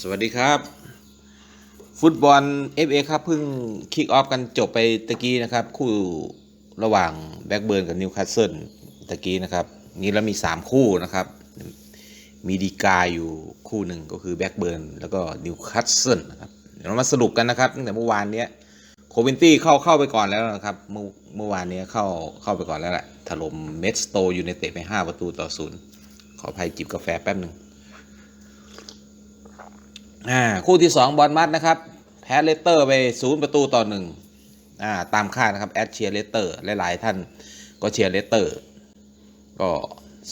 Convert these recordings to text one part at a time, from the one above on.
สวัสดีครับ ฟุตบอล FA ครับเพิ่งคิกออฟกันจบไปตะกี้นะครับ คู่ระหว่างแบ็กเบิร์นกับนิวคาสเซิลตะกี้นะครับ นี้แล้วมี 3 คู่นะครับ มีดีกาอยู่คู่หนึ่งก็คือแบ็กเบิร์นแล้วก็นิวคาสเซิลนะครับเดี๋ยวเรามาสรุปกันนะครับตั้งแต่เมื่อวานเนี้ยโควินตี้เข้าเข้าไปก่อนแล้วนะครับ เมื่อเมื่อวานนี้เข้าเข้าไปก่อนแล้วแหละถล่มเมสโตอยูไนเต็ดไป 5 ประตูต่อศูนย์ขออภัยจิบกาแฟแป๊บหนึ่ง อ่าคู่ที่ 2 บอลมัดนะครับ แพ้เลสเตอร์ไปศูนย์ประตูต่อหนึ่งอ่าตามคาดนะครับแอดเชียร์เลสเตอร์หลายๆท่านก็เชียร์เลสเตอร์ ก็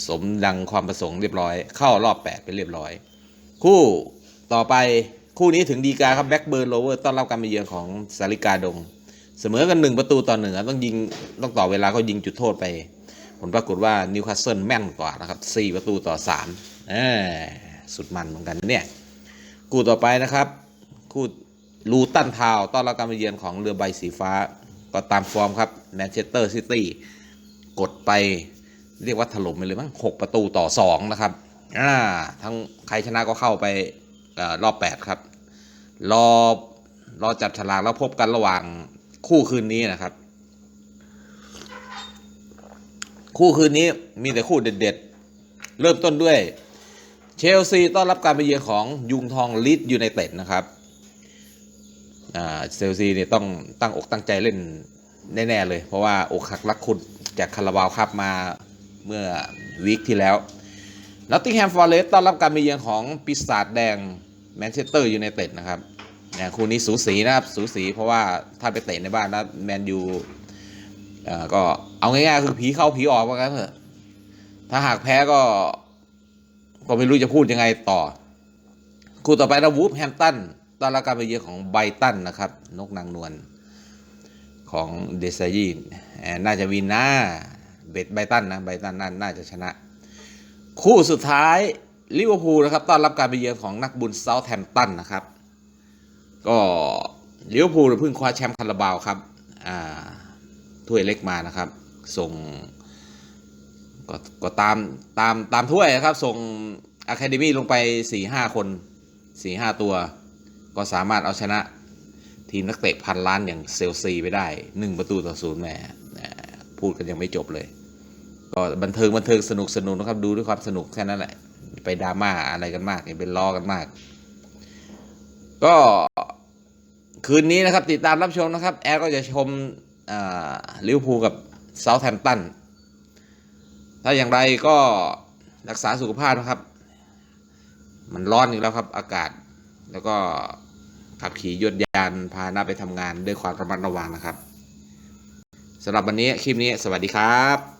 สมดังความประสงค์เรียบร้อย เข้ารอบ 8 ไปเรียบร้อย คู่ต่อไปคู่นี้ถึงดีกาครับแบ็กเบิร์นโรเวอร์ต้อนรับการมาเยือนของสาริกาดง เสมอกัน1ประตูต่อหนึ่งต้องยิงต้องต่อเวลาเขายิงจุดโทษไป ผลปรากฏว่านิวคาสเซิลแม่นกว่านะครับ4ประตูต่อ3เอสุดมันเหมือนกันเนี่ย คู่ต่อไปนะครับ คู่ลูตันทาวต้อนรับการมาเยือนของเรือใบสีฟ้า ก็ตามฟอร์มครับแมนเชสเตอร์ซิตี้กดไปเรียกว่าถล่มไปเลยมั้งหกประตูต่อสองนะครับอ่าทั้งใครชนะก็เข้าไปออรอบ8ครับ รอรอจับฉลากแล้วพบกันระหว่างคู่คืนนี้นะครับ คู่คืนนี้มีแต่คู่เด็ด ๆ เริ่มต้นด้วย เชลซีต้อนรับการไปเยือนของยุงทองลีดยูไนเต็ดนะครับเชลซีเนี่ยต้องตั้งอกตั้งใจเล่นแน่ๆเลย เพราะว่าอกหักรักคุณจากคาราบาวครับมาเมื่อวีคที่แล้วนอตติงแฮมฟอร์เรสต์ต้อนรับการไปเยือนของปีศาจแดงแมนเชสเตอร์ยูไนเต็ดนะครับเนี่ยคู่นี้สูสีนะครับสูสีเพราะว่าถ้าไปเตะในบ้านแล้วแมนยูก็เอาง่ายๆคือผีเข้าผีออกว่ากันเถอะถ้าหากแพ้ก็ ก็ไม่รู้จะพูดยังไงต่อ คู่ต่อไปนะวูฟแฮมตันต้อนรับการไปเยือนของไบตันนะครับ นกนางนวลของเดซายีนเอ่อน่าจะวินนะเบดไบตันนะไบตันน่าน่าจะชนะ คู่สุดท้ายลิเวอร์พูลนะครับต้อนรับการไปเยือนของนักบุญเซาท์แฮมตันนะครับ ก็ลิเวอร์พูลเพิ่งคว้าแชมป์คาราบาวครับถ้วยเล็กมานะครับ ส่ง ก็ก็ตามตามตามถ้วยนะครับ ส่งอะคาเดมี่ลงไป4ี่ห้าคน4ี่ห้าตัว ก็สามารถเอาชนะทีมนักเตะพันล้านอย่างเซลซีไปได้ 1 ประตูต่อศูนย์แม่พูดกันยังไม่จบเลย ก็บันเทิงบันเทิงสนุกสนุกนะครับ ดูด้วยความสนุกแค่นั้นแหละ ไปดราม่าอะไรกันมากเป็นล้อกันมาก ก็คืนนี้นะครับติดตามรับชมนะครับ แอร์ก็จะชมลิเวอร์พูลกับเซาท์แฮมป์ตัน ถ้าอย่างไรก็รักษาสุขภาพนะครับ มันร้อนอีกแล้วครับ อากาศ แล้วก็ขับขี่ยวดยานพาหน้าไปทำงานด้วยความระมัดระวังนะครับสำหรับวันนี้คลิปนี้สวัสดีครับ